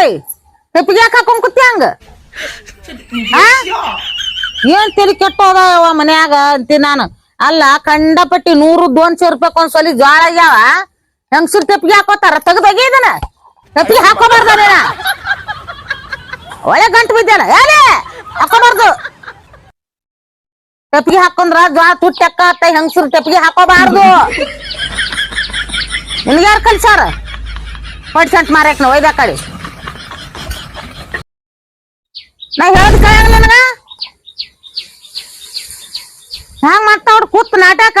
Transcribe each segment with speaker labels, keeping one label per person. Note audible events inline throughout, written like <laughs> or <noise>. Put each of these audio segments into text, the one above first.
Speaker 1: ಏಯ್ ತೆಪ್ಪಿಗೆ ಯಾಕೆ ಹಂಗ? ಏನ್ ತೆಲಿ ಕೆಟ್ಟೋದ ಯವ್ವ ಮನ್ಯಾಗ ಅಂತೀನಿ ನಾನು? ಅಲ್ಲ, ಕಂಡಪಟ್ಟಿ ನೂರು ದೋನ್ಸೆ ರೂಪಾಯಿ ಒಂದ್ ಒಂದ್ಸಲಿ ಜ್ವಾಳ ಆಗ್ಯಾವ. ಹೆಂಗಸರು ತೆಪ್ಪಿಗೆ ಹಾಕೋತಾರ? ತೆಗ್ದೋಗಿ ಇದನ್ನ. ತೆಪ್ಪಿಗೆ ಹಾಕೋಬಾರ್ದ ಒಳ್ಳೆ ಗಂಟು ಬಿದ್ದಾನ ಯಾರೇ ಹಾಕೋಬಾರ್ದು. ತೆಪ್ಪಿಗೆ ಹಾಕೊಂಡ್ರ ಜ್ವಾಳ ತುಟ್ಟಿ ಅಕ್ಕ ಹೆಂಗಸರು ತೆಪ್ಪಿಗೆ ಹಾಕೋಬಾರ್ದು. ನಿನ್ಗೆ ಯಾರು ಕಲ್ಸಾರ ಪಡ್ಸಂಟ್ ಮಾರಕ್ ನಾವು ನಾ ಹೇಳದ್ ಕೇಳ ನನಗ ಹ್ಯಾಂಗ ಮಾಡ್ತಾವ್ರ ಕೂತ್ ನಾಟಕ?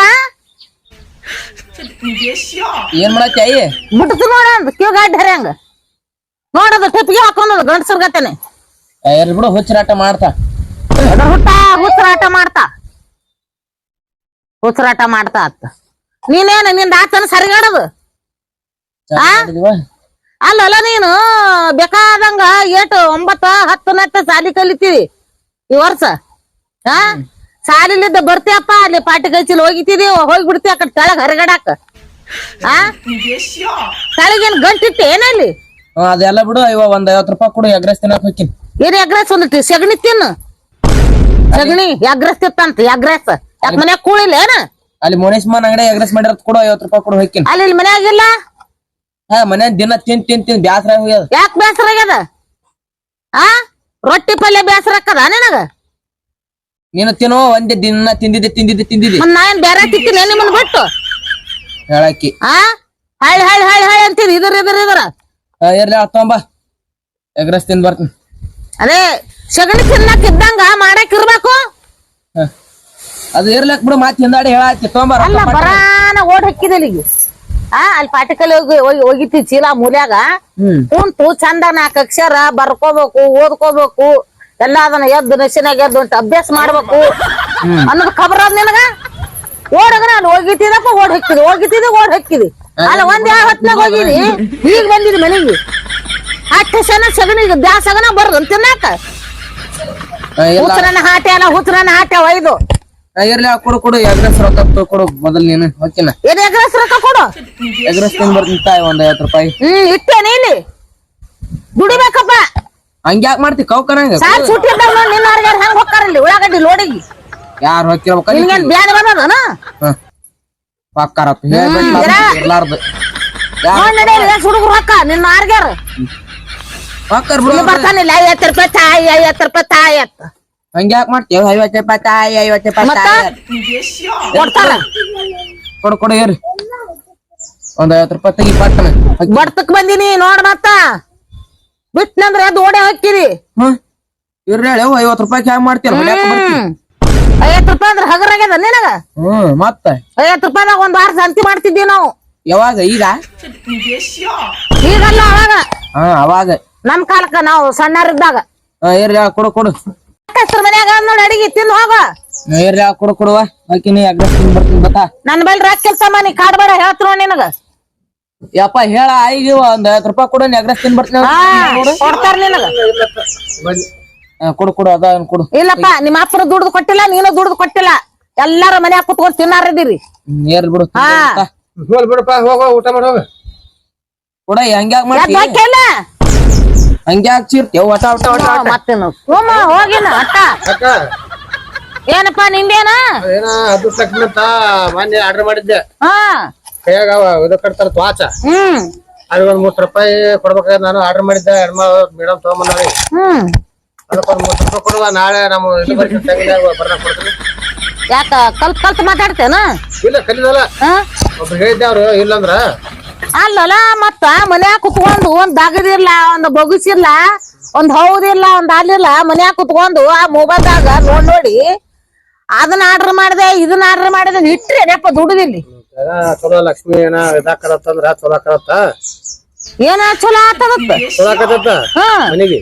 Speaker 2: ಏನ್ ಮಾಡತ್ತಿ ಅಯ್ಯ?
Speaker 1: ಬಿಡ್ತು ನೋಡ ಕಿವ್ ಗಾಡ್ ಹರ್ಯಾಂಗ ನೋಡದು ಹಾಕೊಂಡ್ ಗಂಡಸರ್ ಗತೆನೆ.
Speaker 2: ಎರ್ ಬಿಡು ಹುಚ್ಚರಾಟ ಮಾಡ್ತಾ.
Speaker 1: ಹುಟ್ಟ ಹುಚ್ಚರಾಟ ಮಾಡ್ತಾ. ಹುಚ್ಚರಾಟ ಮಾಡ್ತಾ ಅತ್ತ ನೀನೇನ ನಿಂದ ಆತನ ಸರಿಗಾಡದು? ಆ? ಅಲ್ಲಲ್ಲ ನೀನು ಬೇಕಾದಂಗ ಏಟು ಒಂಬತ್ತ ಹತ್ತನತ್ತ ಸಾಲಿ ಕಲಿತೀವಿ ಈ ವರ್ಷ. ಹಾ ಸಾಲಿಲಿದ್ದ ಬರ್ತೀಯಪ್ಪ ಅಲ್ಲಿ ಪಾಟಿ ಕೈಚಿಲ್ ಹೋಗಿತಿದಿ ಹೋಗಿ ಬಿಡ್ತಿ ಆ ಹರಗಡಾಕ ಕೆಳಗ್ ಹರಿಗಡಾಕ. ಆ? ಕೆಳಗೇನ್ ಗಂಟಿಟ್ಟು ಏನಲ್ಲಿ?
Speaker 2: ಹ್ಮ್, ಅದೆಲ್ಲ ಬಿಡು ಇವ ಒಂದ್ ಐವತ್ತು ರೂಪಾಯಿ ಕೊಡು ಎಗ್ರೆಸ್ ತಿನ್ನಕ್ ಹೋಗ್ತೀನಿ.
Speaker 1: ಏನ್ ಎಗ್ರೆಸ್ ಒಂದಿಟ್ಟು ಸಗಣಿ ತಿನ್ನು. ಸಗಣಿ ಎಗ್ರೆಸ್ ತಿತ್ತಂತ ಎಗ್ರೆಸ್ ಯಾಕ ಮನ್ಯಾಗ ಕೂಳಿಲ್ಲ ಏನ?
Speaker 2: ಅಲ್ಲಿ ಮೋನೇಶ್ಮನ್ ಅಂಗಡಿ ಎಗ್ರೆಸ್ ಮಾಡಿರೋದು ಕೊಡು ಐವತ್ ರೂಪಾಯಿ ಕೊಡು ಹೋಗ್ತೀನಿ.
Speaker 1: ಅಲ್ಲಿ ಇಲ್ಲಿ ಮನ್ಯಾಗಿಲ್ಲ
Speaker 2: ಹಾ ಮನೆ ದಿನ ತಿನ್ ತಿನ್ ತಿನ್ ಬ್ಯಾಸರ ಹೋಗ್ಯದ.
Speaker 1: ಯಾಕೆ ಬ್ಯಾಸರ ಆಗ್ಯದ? ಆ? ರೊಟ್ಟಿ ಪಲ್ಯ ಬ್ಯಾಸರ ಅಕ್ಕದ ನಿನಗ?
Speaker 2: ನೀನು ತಿನ್ನೋ ಒಂದೇ ದಿನ ತಿಂದಿದ್ದೆ ತಿಂದಿದ್ದೆ ತಿಂದಿದ್ದೆ.
Speaker 1: ಮತ್ ನಾ ಏನ್ ಬೇರೆ ತಿಕ್ತೀನಿ ನಿಮ್ಮನ್ನ ಬಿಟ್ಟು?
Speaker 2: ಹೇಳಕ್ಕಿ.
Speaker 1: ಆ? ಹಳ್ಳಿ ಹಳ್ಳಿ ಹಳ್ಳಿ ಹಳ್ಳಿ ಅಂತೀರಿ ಇದ್ರ ಇದ್ರ ಇದ್ರ.
Speaker 2: ಆ, ಇರ್ಲಿ ಎಗ್ರೆಸ್ ತಿಂದ್ ಬರ್ತೀನಿ.
Speaker 1: ಅದೇ ಸಗಣಿ ತಿನ್ನಕ್ ಇದ್ದಂಗ ಮಾಡಕ್ ಇರ್ಬೇಕು.
Speaker 2: ಅದು ಇರ್ಲಕ್ ಬಿಡು ಮಾತ್ ಹಿಂದಾಡಿ ಹೇಳತ್ತಿ ತೊಂಬ
Speaker 1: ಅಲ್ಲ ಬರಾನ ಓಡ್ ಹಾಕಿದಲ್ಲಿ ಈಗ ಆ ಅಲ್ಲಿ ಪಾಟಿಕಲ್ ಹೋಗಿ ಹೋಗಿ ಹೋಗಿತಿ ಚೀಲ ಮೂಲ್ಯಾಗ. ಕುಂತು ಚಂದ ನಾಲ್ಕು ಅಕ್ಷರ ಬರ್ಕೋಬೇಕು ಓದ್ಕೋಬೇಕು ಎಲ್ಲ ಅದನ್ನ ಎದ್ದು ನಶಿನಾಗ ಎದ್ದು ಉಂಟು ಅಭ್ಯಾಸ ಮಾಡ್ಬೇಕು. ಅನ್ನೋದು ಖಬರ್ ಅದ್ ನಿನಗ? ಓಡಗನ ಅಲ್ಲಿ ಹೋಗಿತ್ತಿದಪ್ಪ ಓಡ್ ಹಾಕಿದಿ ಹೋಗಿತ್ತಿದಿ ಓಡ್ ಹಾಕಿದಿ ಅಲ್ಲ ಒಂದ್ ಯಾವ ಹೊತ್ನಾಗ ಹೋಗಿದಿ ಈಗ ಬಂದಿದ್ ಮನೆಗೆ. ಅಟ್ಟ ಸನ ಸಗಣಿ ಬ್ಯಾಸಗನ ಬರೋದು ತಿನ್ನಾಕ. ಹುತ್ರನ ಹಾಟೆ ಅಲ್ಲ ಹುತ್ರನ ಹಾಟೆ ಒಯ್ದು
Speaker 2: ಇರ್ಲಿ ಆ, ಕೊಡು ಕೊಡು ಎಗ್ರೆಸ್ ರೊಕ್ಕ ಕೊಡು ಮೊದಲ್ ನೀನು ಓಕೆನಾ?
Speaker 1: ಏನ್ ಎಗ್ರೆಸ್ ರೊಕ್ಕ ಕೊಡು?
Speaker 2: ಎಗ್ರೆಸ್ ತಿಂದ್ ಬರ್ತೀನಿ ತಾಯಿ ಒಂದ್ ಐವತ್ ರೂಪಾಯಿ.
Speaker 1: ಹ್ಮ್ ಇಟ್ಟೇನೆ ಇಲ್ಲಿ? ದುಡಿಬೇಕಪ್ಪ.
Speaker 2: ಹಂಗ್ಯಾಕ್ ಮಾಡ್ತಿ? ಕೌಕರಂಗ
Speaker 1: ಸಾಲ್ ಸುಟ್ಟಿದ್ದಾಗ ನೋಡಿ ನಿನ್ನ ಅವ್ರಿಗೆ ಹೆಂಗ್ ಹೋಗ್ತಾರಲ್ಲಿ ಉಳ್ಳಾಗಡ್ಡಿ ಲೋಡಿಗೆ.
Speaker 2: ಯಾರು ಹೋಗ್ತಿರ್ಬೇಕ
Speaker 1: ನಿನ್ಗೇನ್ ಬ್ಯಾಡ ಬಂದದನ
Speaker 2: ಪಕ್ಕಾರಪ್ಪ ಯಾರು
Speaker 1: ಎಷ್ಟ್ ಹುಡುಗರು ರೊಕ್ಕ ನಿನ್ನ ಆರ್ಗ್ಯಾರ ಇಲ್ಲಿ ಬರ್ತಾನಿಲ್ಲ ಐವತ್ತು ರೂಪಾಯಿ ತಾಯಿ ಐವತ್ತು ರೂಪಾಯಿ ತಾಯಿ ಅಂತ.
Speaker 2: ಹಂಗ್ಯಾಕ್ ಮಾಡ್ತೀವಿ ಐವತ್ತು ರೂಪಾಯಿ ತಾಯಿ ಐವತ್ತು ರೂಪಾಯಿ
Speaker 1: ಮತ್ತ?
Speaker 2: ತಾಯಿ.
Speaker 1: ಕೊಡ್ತಾರ
Speaker 2: ಕೊಡು ಕೊಡು ಇರ್ರಿ ಒಂದ್ ಐವತ್ತು ರೂಪಾಯಿ ತೆಗಿ ಪಟ್ಟಣ
Speaker 1: ಬಡ್ತಕ್ ಬಂದಿನಿ ನೋಡ್ ಮತ್ತ. ಬಿಟ್ನಂದ್ರ ಓಡೆ ಹಾಕಿರಿ
Speaker 2: ಹ್ಮ್ ಇರ್ರಿ ಹೇಳಿ ಐವತ್ತು ರೂಪಾಯಿ ಹ್ಯಾಂಗ್ ಮಾಡ್ತೀರ
Speaker 1: ಹ್ಮ್. ಐವತ್ತು ರೂಪಾಯಿ ಅಂದ್ರೆ ಹಗರಾಗ್ಯದ ನಿನಗ?
Speaker 2: ಹ್ಮ್ ಮತ್ತ.
Speaker 1: ಐವತ್ತು ರೂಪಾಯಿದಾಗ ಒಂದ್ ವಾರ ಸಂತಿ ಮಾಡ್ತಿದ್ವಿ ನಾವು.
Speaker 2: ಯಾವಾಗ? ಈಗ?
Speaker 1: ಈಗಲ್ಲ ಅವಾಗ.
Speaker 2: ಹಾ ಅವಾಗ.
Speaker 1: ನಮ್ ಕಾಲಕ್ಕ ನಾವು ಸಣ್ಣರಿದ್ದಾಗ
Speaker 2: ಹಾ ಹೇಳ ಕೊಡು ಕೊಡು.
Speaker 1: ಮನ್ಯಾಗ ನೋಡಿ ಅಡಿಗೆ ತಿಂದು ಹೋಗ.
Speaker 2: ಹಾ, ಇರ್ರಿ ಹೇಳ ಕೊಡು ಕೊಡುವ. ಹಾಕಿನಿ ಅಗ್ರೆಸ್ ತಿಂದ್ ಬರ್ತೀನಿ ಬತ್ತಾ
Speaker 1: ನನ್ ಬಲ್ ರೊಕ್ಕ ಕೆಲ್ಸಮ್ಮ ನೀ ಕಾಡ್ಬೇಡ ಹೇಳ್ತಿರೋ ನಿನಗ.
Speaker 2: ಯಪ್ಪ ಹೇಳ ಆಯ್ಗಿ ಒಂದ್ ರೂಪಾಯಿ ಕೊಡು ನೀ ಅಗ್ರೆಸ್ ತಿಂದ್ ಬರ್ತೀನಿ
Speaker 1: ಹಾ ಕೊಡ್ತಾರ ನಿನಗ.
Speaker 2: ಹಾ, ಕೊಡು ಕೊಡು ಅದ ಕೊಡು.
Speaker 1: ಇಲ್ಲಪ್ಪ ನಿಮ್ಮ ಅಪ್ಪನ ದುಡ್ದು ಕೊಟ್ಟಿಲ್ಲ ನೀನು ದುಡ್ದು ಕೊಟ್ಟಿಲ್ಲ. ಎಲ್ಲಾರು ಮನ್ಯಾಗ ಕುತ್ಕೊಂಡು ತಿನ್ನಾರಿದ್ದೀರಿ
Speaker 2: ನೀರ್ ಬಿಡು
Speaker 1: ಹಾ.
Speaker 3: ಹೋಲ್ ಬಿಡಪ್ಪ ಹೋಗ ಊಟ ಮಾಡಿ ಹೋಗ.
Speaker 2: ಕೊಡ ಹಂಗ್ಯಾಕ್ ಮಾಡ್ತಿ?
Speaker 1: ಯಾಕೆಲ್ಲ
Speaker 2: ಹಂಗ್ಯಾಕ್ ಚೀರ್ತೀವ್ ಒಟ ಒಟ ಒಟ ಒಟ
Speaker 1: ಮತ್ತೇನು ಹೋಮ ಹೋಗಿನ ಅಟ್ಟ
Speaker 3: ಅಕ್ಕ.
Speaker 1: ಏನಪ್ಪ ನಿಂದೇನ?
Speaker 3: ಏನ ಅದು ಮೊನ್ನೆ ಆರ್ಡರ್ ಮಾಡಿದ್ದೆ.
Speaker 1: ಹಾ.
Speaker 3: ಕೈಯಾಗ ಅವ ಇದು ಕಟ್ತಾರ ತ್ವಾಚ.
Speaker 1: ಹ್ಮ್.
Speaker 3: ಅದು ಒಂದ್ ಮೂವತ್ತು ರೂಪಾಯಿ ಕೊಡ್ಬೇಕಾದ್ರೆ ನಾನು ಆರ್ಡರ್ ಮಾಡಿದ್ದೆ. ಹೆಣ್ಮ ಮೇಡಮ್ ತಗೊಂಬಂದಾರಿ
Speaker 1: ಹ್ಮ್.
Speaker 3: ಅದಕ್ಕೆ ಒಂದ್ ಮೂವತ್ತು ರೂಪಾಯಿ ಕೊಡುವ ನಾಳೆ ನಮ್ಮ ಇದು ಬರ್ತೀನಿ ತಂಗಿನಾಗ ಬರ್ನಾಗ ಕೊಡ್ತೀನಿ.
Speaker 1: ಯಾಕ ಕಲ್ತ್ ಕಲ್ತ್ ಮಾತಾಡ್ತೇನ?
Speaker 3: ಇಲ್ಲ ಕಲಿದಲ್ಲ
Speaker 1: ಹಾ.
Speaker 3: ಒಬ್ರು ಹೇಳಿದ್ದೆ ಅವ್ರು ಇಲ್ಲಂದ್ರ
Speaker 1: ಅಲ್ಲಲ್ಲ ಮತ್ತ ಮನ್ಯಾಗ ಕುತ್ಕೊಂಡು ಒಂದ್ ದಗದಿರ್ಲ ಒಂದ್ ಬೊಗಸಿಲ್ಲ ಒಂದ್ ಹೌದಿರ್ಲ ಒಂದ್ ಇಲ್ಲ ಮನ್ಯಾಗ ಕುತ್ಕೊಂಡು ಆ ಮೊಬೈಲ್ದಾಗ ನೋಡ್ ನೋಡಿ. ಅದನ್ನ ಆರ್ಡರ್ ಮಾಡಿದೆ ಇದನ್ನ ಆರ್ಡರ್ ಮಾಡಿದೆ ಇಟ್ರಿ ಅಪ್ಪ ದುಡ್ದಿಲ್ಲಿ.
Speaker 3: ಚಲೋ ಲಕ್ಷ್ಮಿ ಏನ ಇದಾಕರತ್ತಂದ್ರ ಚಲೋ ಆಕರತ್ತ
Speaker 1: ಏನ ಚಲೋ ಆತದತ್ತ
Speaker 3: ಚಲೋ ಆಕತ್ತ ಮನಿಗೆ?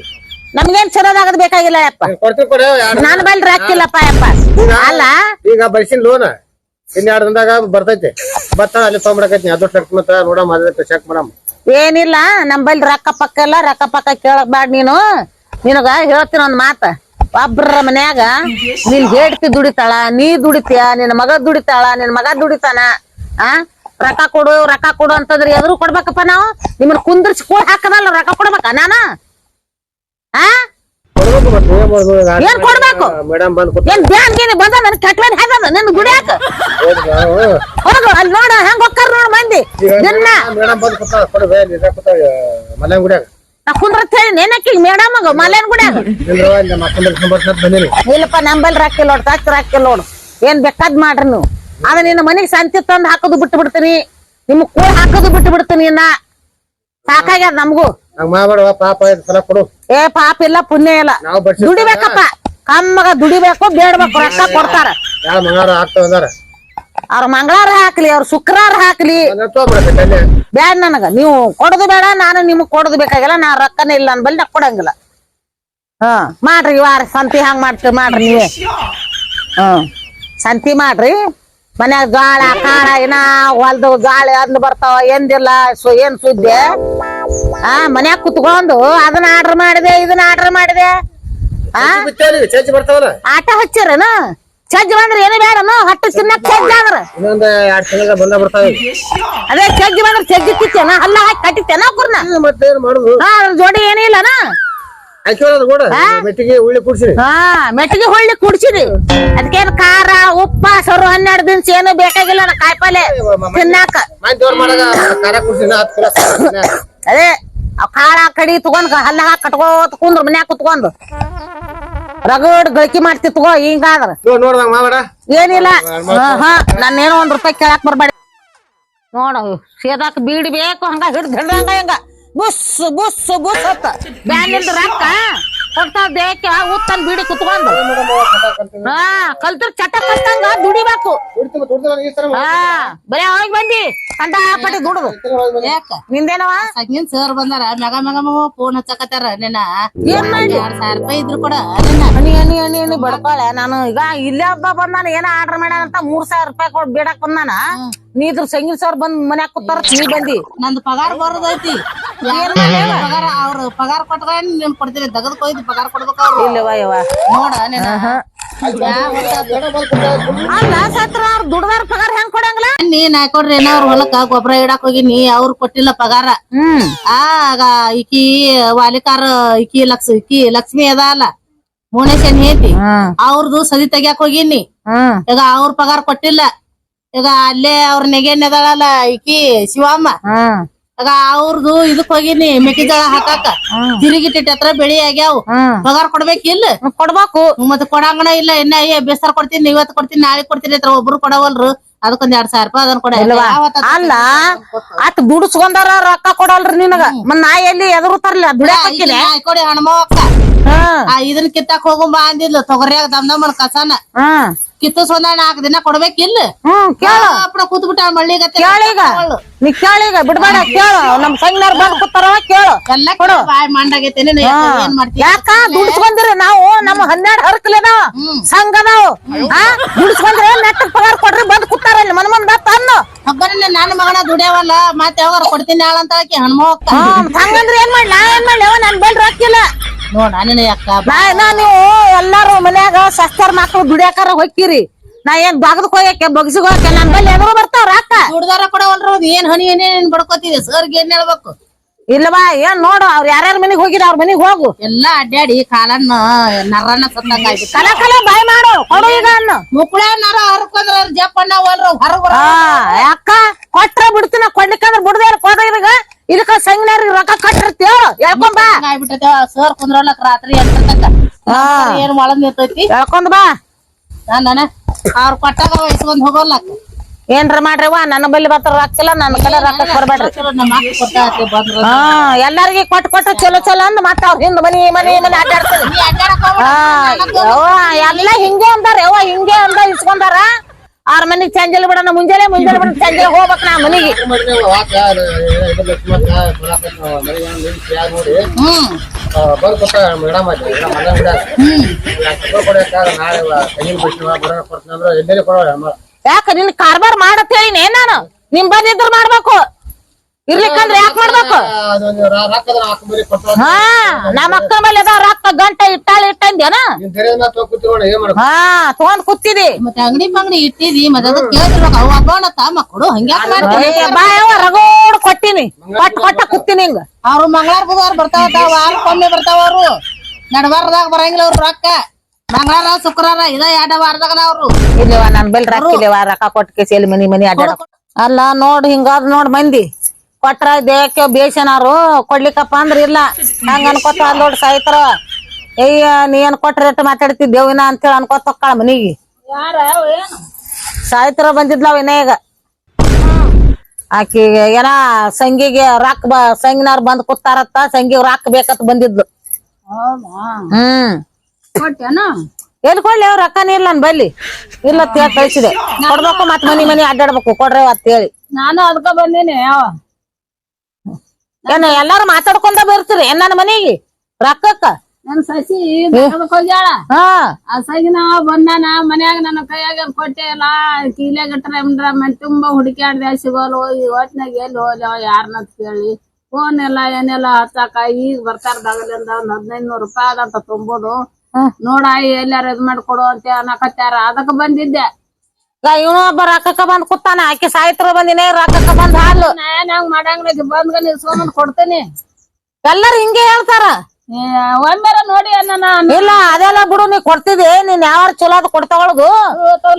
Speaker 1: ನಮ್ಗೇನ್ ಚಲೋದಾಗದ್ ಬೇಕಾಗಿಲ್ಲ ಯಪ್ಪ.
Speaker 3: ಕೊಡ್ತೀನಿ ಕೊಡ
Speaker 1: ನಾನ್ ಬಲ್ ರಾಕಿಲ್ಲಪ್ಪ ಯಪ್ಪ. ಅಲ್ಲ.
Speaker 3: ಈಗ ಬಳ್ಸಿನ ಲೋನ್ ಇನ್ ಎರಡ್ ದಿನದಾಗ ಬರ್ತೈತಿ? ಬರ್ತಾನ ಅಲ್ಲಿ ತಗೊಂಡ್ಬಿಡಕೈತಿ ಅದು ಚೆಕ್ ಮತ್ತ ನೋಡಮ್ ಅದೇ ಚೆಕ್ ಮಾಡಮ್
Speaker 1: ಏನಿಲ್ಲ ನಮ್ಮಲ್ಲಿ ರೊಕ್ಕ ಪಕ್ಕ ಇಲ್ಲ, ರೊಕ್ಕ ಪಕ್ಕ ಕೇಳಕ್ ಬ್ಯಾಡ ನೀನು. ನಿನಗ ಹೇಳ್ತೀನಿ ಒಂದ್ ಮಾತ. ಒಬ್ರ ಮನ್ಯಾಗ ನಿನ್ ಹೇಳ್ತಿ ದುಡಿತಾಳ, ನೀ ದುಡಿತೀಯ, ನಿನ್ ಮಗ ದುಡಿತಾಳ, ನಿನ್ ಮಗ ದುಡಿತಾನ, ಆ? ರೊಕ್ಕ ಕೊಡು ರೊಕ್ಕ ಕೊಡು ಅಂತಂದ್ರೆ ಎದುರು ಕೊಡ್ಬೇಕಪ್ಪ ನಾವು? ನಿಮ್ಮನ್ನ ಕುಂದ್ರಿಸಿ ಕೂಡ ಹಾಕದಲ್ಲ, ರೊಕ್ಕ ಕೊಡ್ಬೇಕ, ನಾನ? ಆ?
Speaker 3: ಏನ್
Speaker 1: ಕೊಡ್ಬೇಕು?
Speaker 3: ಮೇಡಮ್ ಬಂದ್
Speaker 1: ಏನ್ ಬ್ಯಾನ್ ಗೀನಿ ಬಂದ ನನ್ ಕೆಟ್ಟ ಹಾಕದ ನಿನ್ ಗುಡಿಯಾಕ ಅಲ್ಲಿ ನೋಡ ಹೆಂಗ್ ಹೊಕ್ಕಾರ ನೋಡ್ ಮಂದಿ. ದಿನ
Speaker 3: ಮೇಡಮ್ ಬಂದ್ ಕೂತಾಳ ಕೊಡ್ಬೇ ಇದ ಕೂತಾಳ ಮಲ್ಯಾನ್ ಗುಡಿಯಾಗ.
Speaker 1: ನಾ ಕುಂದ್ರತ್ ಹೇಳಿ ನೆನಕಿ ಮೇಡಮ್
Speaker 3: ಸತ್ ಬಂದೀನಿ.
Speaker 1: ಇಲ್ಲಪ್ಪ ನಂಬಲ್ ರಾಕಿಲ್ಲ ನೋಡ್ ತಕ್ಕ ರಾಕಿಲ್ಲ ನೋಡು ಏನ್ ಬೇಕಾದ್ ಮಾಡ್ರಿ ನೀವು. ಅದ ನಿನ್ನ ಮನಿಗ್ ಸಂತಿ ತಂದ್ ಹಾಕೋದು ಬಿಟ್ಟು ಬಿಡ್ತೀನಿ. ನಿಮ್ ಕೂಳ್ ಹಾಕೋದು ಬಿಟ್ಟು ಬಿಡ್ತೀನಿ ನಾ. ಸಾಕಾಗ್ಯದ ನಮಗೂ.
Speaker 3: ಹಂಗ ಮಾಡ್ಬೇಡವ ಪಾಪ ಐದ್ ಸಲ ಕೊಡು.
Speaker 1: ಏ ಪಾಪ ಇಲ್ಲ ಪುಣ್ಯ ಇಲ್ಲ.
Speaker 3: ನಾವು ಬಡ್ಸಿ
Speaker 1: ದುಡಿಬೇಕಪ್ಪ. ಕಮ್ಮಗ ದುಡಿಬೇಕು ಬೇಡಬೇಕು ರೊಕ್ಕ ಕೊಡ್ತಾರ.
Speaker 3: ಯಾವ ಮಂಗಾರ ಆಗ್ತಾವ ಅಂದಾರ?
Speaker 1: ಅವ್ರ ಮಂಗಳಾರ ಹಾಕ್ಲಿ ಅವ್ರ ಶುಕ್ರವಾರ ಹಾಕ್ಲಿ.
Speaker 3: ಬೇಡ
Speaker 1: ಬ್ಯಾಡ ನನಗ. ನೀವು ಕೊಡದು ಬೇಡ ನಾನು ನಿಮಗ್ ಕೊಡದು ಬೇಕಾಗಿಲ್ಲ ನಾ ರೊಕ್ಕನೇ ಇಲ್ಲ ಅನ್ಬಲ್ಲಿ ನಾ ಕೊಡಂಗಿಲ್ಲ. ಹಾ ಮಾಡ್ರಿ ಈ ವಾರ ಸಂತಿ ಹಂಗ್ ಮಾಡ್ತೀವಿ ಮಾಡ್ರಿ ನೀವೇ. ಹಾ ಸಂತಿ ಮಾಡ್ರಿ. ಮನ್ಯಾಗ ಗಾಳ ಕಾಳ ಏನ ಹೊಲ್ದು ಗಾಳಿ ಅಂದ್ ಬರ್ತಾವ ಎಂದಿಲ್ಲ ಸು ಏನ್ ಸುದ್ದಿ? ಆ ಮನ್ಯಾಗ ಕುತ್ಕೊಂಡು ಅದನ್ನ ಆರ್ಡರ್ ಮಾಡಿದೆ ಇದನ್ನ ಆರ್ಡರ್ ಮಾಡಿದೆ ಆ
Speaker 3: ಬರ್ತಾವಲ್ಲ
Speaker 1: ಆಟ ಹಚ್ಚಿರನ ಚಜ್ ಬಂದ್ರ ಏನು ಬೇಡನ ಹಟ್ಟು ತಿನ್ನಕ್ ಚಜ್ ಆದ್ರ
Speaker 3: ಇನ್ನೊಂದ್ ಎರಡ್ ತಿಂಗಳ ಬಂದ ಬರ್ತಾವ
Speaker 1: ಅದೇ ಚಜ್ಜಿ ಬಂದ್ರ ಚಜ್ಜಿ ಕಿತ್ತೇನ ಅಲ್ಲ ಹಾಕಿ ಕಟ್ಟಿತ್ತೇನ ಕುರ್ನ
Speaker 3: ಮತ್ತೇನ್ ಮಾಡುದು
Speaker 1: ಹಾ ಅದ್ರ ಜೋಡಿ ಏನಿಲ್ಲನ
Speaker 3: ಹಾಕಿರೋದು ಕೂಡ ಮೆಟ್ಟಿಗೆ ಹುಳ್ಳಿ ಕುಡ್ಸಿರಿ
Speaker 1: ಹಾ ಮೆಟ್ಟಿಗೆ ಹೊಳ್ಳಿ ಕುಡ್ಸಿರಿ ಅದಕ್ಕೇನ್ ಖಾರ ಉಪ್ಪ ಸರು ಹನ್ನೆರಡು ದಿನ್ಸ ಏನು ಬೇಕಾಗಿಲ್ಲ ಕಾಯಿಪಲ್ಲೆ ತಿನ್ನಾಕ
Speaker 3: ಮನೆ ದೇವ್ರ ಮಾಡಾಗ ಖಾರ ಹತ್ತು.
Speaker 1: ಅದೇ ಖಾರ ಕಡಿ ತಗೊಂಡ್ ಹಲ್ಲ ಹಾಕಿ ಕಟ್ಕೋತ ಕುಂದ್ರ ಮನ್ಯಾಗ ಕುತ್ಕೊಂಡು. ರಗಡ್ ಗಳಿಕೆ ಮಾಡ್ತಿ ತಗೋ ಹಿಂಗಾದ್ರ.
Speaker 3: ನೋಡ್ ನೋಡ್ದಂಗ
Speaker 1: ಏನಿಲ್ಲ. ಹಾ ನಾನೇನೋ ಒಂದ್ ರೂಪಾಯಿ ಕೇಳಾಕ್ ಬರ್ಬೇಡ. ನೋಡ ಸೇದಾಕ್ ಬೀಡ್ ಬೇಕು ಹಂಗ ಹಿಡ್ದು ಹಿಡ್ದಂಗ ಹಿಂಗ. ಬುಸ್ ಬುಸ್ ಬುಸ್ ಹತ್ತ ಬ್ಯಾನಿಂದ ರೊಕ್ಕ ದೇಹಕ್ಕೆ ಉತ್ತನ್ ಬೀಡಿ ಕುತ್ಕೊಂಡು. ಹಾ ಕಲ್ತ್ರ ಚಟ ಕಲ್ತಂಗ ದುಡಿಬೇಕು. ಹಾ ಬರೇ ಹೋಗಿ ಬಂದಿ. ಕಂಡ ದುಡದು.
Speaker 4: ಯಾಕ?
Speaker 1: ನಿಂದೇನವ?
Speaker 4: ಸಗಿನ್ ಸರ್ ಬಂದಾರ. ಮೆಗ ಮೆಗ ಫೋನ್ ಹಚ್ಚಕತ್ತಾರ ನಿನ್ನ.
Speaker 1: ಏನ್ ಮಾಡಿ
Speaker 4: ಎರಡ್ ಸಾವಿರ ರೂಪಾಯಿ ಇದ್ರು ಕೂಡ
Speaker 1: ಅಣಿ ಅಣಿ ಅಣಿ ಅಣಿ ಬಡ್ಕೊಳೆ ನಾನು ಈಗ ಇಲ್ಲೇ ಹಬ್ಬ ಬಂದಾನ ಏನ ಆರ್ಡರ್ ಮಾಡ್ಯಾನ ಅಂತ ಮೂರ್ ಸಾವಿರ ರೂಪಾಯಿ ಕೊಡ್ ಬೇಡಕ್ ಬಂದಾನ ನೀ ಇದ್ರ ಸಂಗೀತ ಸರ್ ಬಂದ್ ಮನ್ಯಾಗ ಕೂತಾರ ನೀ ಬಂದಿ.
Speaker 4: ನಂದು ಪಗಾರ ಬರೋದೈತಿ. <laughs> ಪಗಾರ ಅವ್ರ ಪಗಾರ ಕೊಟ್ಕೊಂಡ್ ನೀನ್ ಕೊಡ್ತೀನಿ ತೆಗೆದು ಕೊಯ್ದು ಪಗಾರ ಕೊಡ್ಬೇಕು ಅವ್ರು.
Speaker 1: ಇಲ್ಲವ ಯವ್ವ
Speaker 4: ನೋಡ ನಿನ್ನ ಯಾವ
Speaker 1: ಅಲ್ಲ ಸತ್ರ ಅವ್ರ ದುಡ್ದಾರ ಪಗಾರ ಹೆಂಗ್ ಕೊಡಂಗಿಲ್ಲ
Speaker 4: ನೀನ್ ಹಾಕೊಡ್ರಿ ಏನೋ ಅವ್ರ ಹೊಲಕ್ಕ ಗೊಬ್ಬರ ಇಡಾಕ್ ಹೋಗಿನಿ ಅವ್ರು ಕೊಟ್ಟಿಲ್ಲ ಪಗಾರ.
Speaker 1: ಹ್ಮ್.
Speaker 4: ಆಗ ಈಕಿ ವಾಲಿಕಾರ ಈಕಿ ಲಕ್ಷ ಈಕಿ ಲಕ್ಷ್ಮಿ ಅದ ಅಲ್ಲ ಮೋನೇಶನ್ ಹೇತಿ
Speaker 1: ಅವ್ರದು
Speaker 4: ಅವ್ರದ್ದು ಸದಿ ತೆಗ್ಯಾಕ್ ಹೋಗಿನಿ ಈಗ ಅವ್ರ ಪಗಾರ ಕೊಟ್ಟಿಲ್ಲ. ಈಗ ಅಲ್ಲೇ ಅವ್ರ ನೆಗೆನ್ ಅದಾಳಲ್ಲ ಈಕಿ ಶಿವಮ್ಮ. ಈಗ ಅವ್ರದ್ದು ಇದಕ್ ಹೋಗಿನಿ ಮೆಕ್ಕೆಜೋಳ ಹಾಕಾಕ. ತಿರುಗಿಟ್ಟಿಟ್ಟ ಹತ್ರ ಬೆಳಿ ಆಗ್ಯಾವ. ಪಗಾರ ಕೊಡ್ಬೇಕಿಲ್ಲ
Speaker 1: ಕೊಡ್ಬೇಕು.
Speaker 4: ಮತ್ತೆ ಕೊಡಂಗಣ ಇಲ್ಲ ಇನ್ನ ಏ ಬೇಸರ ಕೊಡ್ತೀನಿ ಇವತ್ತು ಕೊಡ್ತೀನಿ ನಾಳೆ ಕೊಡ್ತೀನಿ ಹತ್ರ ಒಬ್ರು ಕೊಡವಲ್ರು. ಅದಕ್ಕೊಂದ್ ಎರಡ್ ಸಾವಿರ ರೂಪಾಯಿ ಅದನ್ನ ಕೊಡ
Speaker 1: ಅಲ್ಲ ಅಟ್ ದುಡ್ಸ್ಕೊಂಡಾರ ರೊಕ್ಕ ಕೊಡಲ್ರಿ ನಿನಗ. ಮತ್ ನಾ ಎಲ್ಲಿ ಎದುರು ತರ್ಲಿ
Speaker 4: ಕೊಡಿ ಹಣಮಕ್ಕ
Speaker 1: ಹ್ಮ್
Speaker 4: ಆ ಇದನ್ ಕಿತ್ತಾಕ್ ಹೋಗುಂಬ ಅಂದಿದ್ಲು ತೊಗರಿಯಾಗ ದಮ್ ದಮ್ ಕಸನ.
Speaker 1: ಹ್ಮ್
Speaker 4: ಒಂದ ನಾಲ್ಕು ದಿನ ಕೊಡ್ಬೇಕಿಲ್ಲ
Speaker 1: ಹ್ಮ್ ಕೇಳ.
Speaker 4: ಅಪ್ಪಡ ಕೂತ್ ಬಿಟ್ಟ ಮಳ್ಳಿಗತ್ತೆ
Speaker 1: ಕೇಳೀಗ ನೀ ಕೇಳೀಗ ಬಿಡ್ಬೇಡ ಕೇಳು. ನಮ್ ಸಂಘ್ನವ್ರ ಬಂದ್ ಕೂತಾರ ಕೇಳು.
Speaker 4: ಎಲ್ಲ ಕೊಡು. ಬಾಯ್ ಮಂಡಾಗೈತೆ ನೀನು ಏನ್ ಮಾಡ್ತೀಯ?
Speaker 1: ಯಾಕ? ದುಡ್ಸ್ಕೊಂಡ್ರಿ ನಾವು ನಮ್ಮ ಹನ್ನೆರಡು ಹರಕಲೇದಾವ ಸಂಘ ನಾವು. ಆ ದುಡ್ಸ್ಕೊಂಡ್ರೆ ನೆಟ್ಟಗ್ ಪಗಾರ ಕೊಡ್ರಿ ಬಂದ್ ಕೂತಾರ ಇಲ್ಲಿ ಮನ ಮುಂದ ತನ್ನು
Speaker 4: ಹಬ್ಬನ ನನ್ನ ಮಗನ ದುಡಿಯವಲ್ಲ ಮತ್ತೆ ಯಾವಾಗ ಕೊಡ್ತೀನಿ ಅಂತ ಆಕಿ ಹಣ್ಮಕ್ಕ
Speaker 1: ಹಂಗಂದ್ರೆ ಏನ್ ಮಾಡ್ಲಾ? ನಾ ಏನ್ ಮಾಡ್ಲಿ? ನನ್ ಬಲ್ ರೊಕ್ಕಿಲ್ಲ
Speaker 4: ನೋಡ ಅಕ್ಕ
Speaker 1: ನಾ ನಾ ನೀವು ಎಲ್ಲಾರು ಮನ್ಯಾಗ ಸಸ್ತಾರ ಮಕ್ಳು ದುಡಿಯಾಕಾರ ಹೊಕ್ಕಿರಿ ನಾ ಏನ್ ಬಾಗದಕ್ ಹೋಗಕ್ಕೆ ಬಗ್ಸಿಗ್ ಹೋಗಕ್ಕೆ ನನ್ ಬಲ್ಲಿ ಎದುರು ಬರ್ತಾವ್ರ ಅಕ್ಕ?
Speaker 4: ದುಡ್ದಾರ ಕೊಡವಲ್ರು ಏನ್ ಹನಿ ಏನೇನ್ ಬಡ್ಕೋತಿದೆ ಸರ್ಗೆ ಏನ್ ಹೇಳ್ಬೇಕು?
Speaker 1: ಇಲ್ವಾ ಏನ್ ನೋಡು ಅವ್ರ ಯಾರ್ಯಾರ ಮನೆಗ್ ಹೋಗಿರ ಅವ್ರ ಮನೆಗ್ ಹೋಗು.
Speaker 4: ಎಲ್ಲಾ ಅಡ್ಡಾಡಿ ಕಾಲನ್ನ ನರನ್ನ ಸತ್ತಂಗ ಆಯ್ತು
Speaker 1: ಕಲ ಕಲ ಬಾಯ್ ಮಾಡು ಕೊಡು ಈಗ ಅನ್ನು.
Speaker 4: ಮುಕ್ಕಳ ನರ ಹರ್ಕೊಂಡ್ರ ಜಪ್ಪಣ್ಣ ಹೋಲ್ರು ಹೊರಗ
Speaker 1: ಅಕ್ಕ ಕೊಟ್ರ ಬಿಡ್ತೀನ ಕೊಡ್ಲಿಕ್ಕಂದ್ರ ಬಿಡದೇ ಕೊಡ ಇದೀಗ ಇದಕ್ಕ ಸಂಗ್ನಾರ ರೊಕ್ಕ ಕಟ್ಟಿರ್ತೀವ ಎಳ್ಕೊಂಡ್ ಬಾ.
Speaker 4: ಸರ್ ಕುಂದ್ರಲಕ್ ರಾತ್ರಿ ಎಂಟರ್ತಕ್ಕ
Speaker 1: ಹಾ.
Speaker 4: ಏನ್ ಮಾಡದ್ ನಿರ್ತೈತಿ
Speaker 1: ಹೇಳ್ಕೊಂಡ್ ಬಾ.
Speaker 4: ನಾನ ಅವ್ರ ಕೊಟ್ಟಾಗ ವಯಸ್ಕೊಂಡ್ ಹೋಗೋಲ್ಲ
Speaker 1: ಏನ್ರ ಮಾಡ್ರಿವ ನನ್ನ ಬಲ್ಲಿ ಬರ್ತಾರ ರೊಕ್ಕಿಲ್ಲ ನನ್ನ ಕಡೆ ರೊಕ್ಕ ಕೊಡ್ಬೇಡ್ರಿ.
Speaker 4: ನಮ್ಮ ಅಕ್ಕ ಕೊಟ್ಟಾತಿ ಬಂದ್ರ
Speaker 1: ಹಾ ಎಲ್ಲಾರ್ಗಿ ಕೊಟ್ಟು ಕೊಟ್ಟು ಚಲೋ ಚಲೋ ಅಂದ್ ಮತ್ತ ಅವ್ರ ಹಿಂದ್ ಮನಿ ಮನಿ ಮನಿ ಆಟಾಡ್ತಾರ.
Speaker 4: ನೀ ಅಡ್ಡಾಡಕ್
Speaker 1: ಹಾ ಯವ್ವ, ಎಲ್ಲ ಹಿಂಗೆ ಅಂದಾರ ಯವ್ವ ಹಿಂಗೆ ಅಂದ ಇಸ್ಕೊಂಡಾರ? ಆರ್ ಮನಿಗ್ ಚಂಜಲ್ ಬಿಡಣ ಮುಂಜಾನೆ ಮುಂಜಾನೆ ಬಿಡ ಚಂಜಲ್ ಹೋಗ್ಬೇಕ್ ನಾ ಮನಿಗೆ ಯಾಕ ನಿನ್ ಕಾರ್ಬಾರ್ ಮಾಡತ್ ಹೇಳಿನೇ ನಾನು ನಿಮ್ ಬಂದಿದ್ರು ಮಾಡ್ಬೇಕು ಇರ್ಲಿಕ್ಕಂದ್ರೆ ಯಾಕೆ ಮಾಡ್ಬೇಕು? ಹಾ ನಮ್ಮ ಅಕ್ಕ ಮೇಲೆ ಅದ ರೊಕ್ಕ ಗಂಟೆ ಇಟ್ಟಾಳ ಇಟ್ಟಂದೇನ ಹಾ ತಗೊಂಡ್ ಕೂತಿದಿ.
Speaker 4: ಮತ್ತೆ ಅಂಗಡಿ ಪಂಗಡಿ ಇಟ್ಟಿದಿ ಮತ್ತೆ ಅದಕ್ಕೆ ಕೇಳಿರ್ಬೇಕು ಅವ್ ಹಂಗ್ಯಾಕ್
Speaker 1: ಬಾ ರಗೋಡ್ ಕೊಟ್ಟಿನಿ. ಪಟ್ ಕೊಟ್ಟ ಕೂತೀನಿ ಹಿಂಗ.
Speaker 4: ಅವ್ರು ಮಂಗಳಾರ ಬುಧವಾರ ಬರ್ತಾವ ವಾರಕ್ಕೊಮ್ಮೆ ಬರ್ತಾವ ಅವ್ರು. ನಡಬಾರ್ದಾಗ ಬರಂಗಿಲ್ಲ ಅವ್ರು ರೊಕ್ಕ. ಮಂಗಳವಾರ ಶುಕ್ರವಾರ ಇದ ಎರಡ ವಾರದಾಗ ಅವ್ರು.
Speaker 1: ಇಲ್ಲವ ನನ್ ಬಲ್ ರೊಕ್ಕ ಇಲ್ಲವ ರೊಕ್ಕ ಕೊಟ್ಟ ಕೇಸಿ ಎಲ್ಲಿ ಮನಿ ಮನಿ ಅಡ್ಡಾಡ ಅಲ್ಲ ನೋಡ್ ಹಿಂಗಾದ್ ನೋಡ್ ಮಂದಿ. ಕೊಟ್ರ ದೇಹಕ್ಕೆ ಬೇಸನಾರು ಕೊಡ್ಲಿಕ್ಕಪ್ಪ ಅಂದ್ರ ಇಲ್ಲ. ಹಂಗ ಅನ್ಕೋತ ಅಲ್ಲಿ ನೋಡ್ ಸಾಯ್ತಾರ. ಏಯ್ಯ ನೀ ಏನ್ ಕೊಟ್ರ ಮಾತಾಡ್ತಿ ದೇವಿನ ಅಂತೇಳಿ ಅನ್ಕೋತ ಹೊಕ್ಕಾಳ ಮನಿಗೆ. ಸಾಯ್ತರ ಬಂದಿದ್ಲ ವಿನಯಗ ಆಕಿ ಏನ ಸಂಗಿಗೆ ರಾಕ್ ಬ ಸಂಗಿನಾರ್ ಬಂದ್ ಕೂತಾರತ್ತ ಸಂಗಿಗ್ ರಾಕ್ ಬೇಕತ್ ಬಂದಿದ್ಲು. ಹ್ಮ್. ಎಲ್ಲಿ ಕೊಡ್ಲಿ ಅವ್ರ ರೊಕ್ಕನೇ ಇಲ್ಲ ನನ್ ಬಲ್ಲಿ. ಇಲ್ಲ ಕಳಿಸಿದೆ. ಕೊಡ್ಬೇಕು ಮತ್ ಮನಿ ಮನಿ ಅಡ್ಡಾಡ್ಬೇಕು. ಕೊಡ್ರಿ ಅಂತ ಹೇಳಿ
Speaker 4: ನಾನು ಅದಕ್ಕ ಬಂದೀನಿ
Speaker 1: ಏನ ಎಲ್ಲಾರು ಮಾತಾಡ್ಕೊಂಡ ಬರ್ತೀರಿ ಏನ್ ನನ್ನ ಮನೆಗೆ? ರೊಕ್ಕಕ್ಕ?
Speaker 4: ನನ್ ಸಸಿ ಹೋಗ್ಯಾಳ.
Speaker 1: ಹಾ.
Speaker 4: ಆ ಸಗಿನ ಬಂದಾನ ಮನ್ಯಾಗ ನನ್ನ ಕೈಯಾಗ ಅದ್ ಕೊಟ್ಟೆ ಇಲ್ಲ ಕೀಲೆ ಗಟ್ರ ಮನ್ ತುಂಬಾ ಹುಡುಕ್ಯಾಡ್ದೆ ಸಿಗೋಲ್ ಹೋಗಿ ಒಟ್ನಾಗ ಎಲ್ಲಿ ಹೋಗ್ಯಾವ ಯಾರನ್ನ ಕೇಳಿ. ಫೋನ್ ಎಲ್ಲ ಏನೆಲ್ಲ ಹಚ್ಚಾಕ ಈಗ ಬರ್ತಾರ ದಗಲಿಂದ ಒಂದ್ ಹದಿನೈದು ನೂರು ರೂಪಾಯಿ ಅದಂತ ತುಂಬೋದು. ನೋಡ ಎಲ್ಲಾರ ಇದ್ ಮಾಡ್ಕೊಡು ಅಂತ ಅನ್ನಕತ್ಯಾರ ಅದಕ್ಕ ಬಂದಿದ್ದೆ.
Speaker 1: ಇವನು ಒಬ್ಬ ರೊಕ್ಕಕ್ಕ ಬಂದ್ ಕೂತಾನ. ಆಕೆ ಸಾಯ್ತರ ಬಂದಿನೇ ರೊಕ್ಕಕ್ಕ ಬಂದ್ ಹಾಲು.
Speaker 4: ಮಾಡಂಗಿಲ್ಲ ಬಂದ್ಗ ನಿ ಸೋಮನ್ ಕೊಡ್ತೇನಿ.
Speaker 1: ಎಲ್ಲಾರು ಹಿಂಗೆ ಹೇಳ್ತಾರ.
Speaker 4: ಒಮ್ಮೆ ನೋಡಿ
Speaker 1: ಇಲ್ಲ ಅದೆಲ್ಲ ಬಿಡು ನೀ ಕೊಡ್ತಿದ್ದೆ. ನೀನ್ ಯಾವ ಚಲೋ ಅದ್ ಕೊಡ್ತಗೊಳದು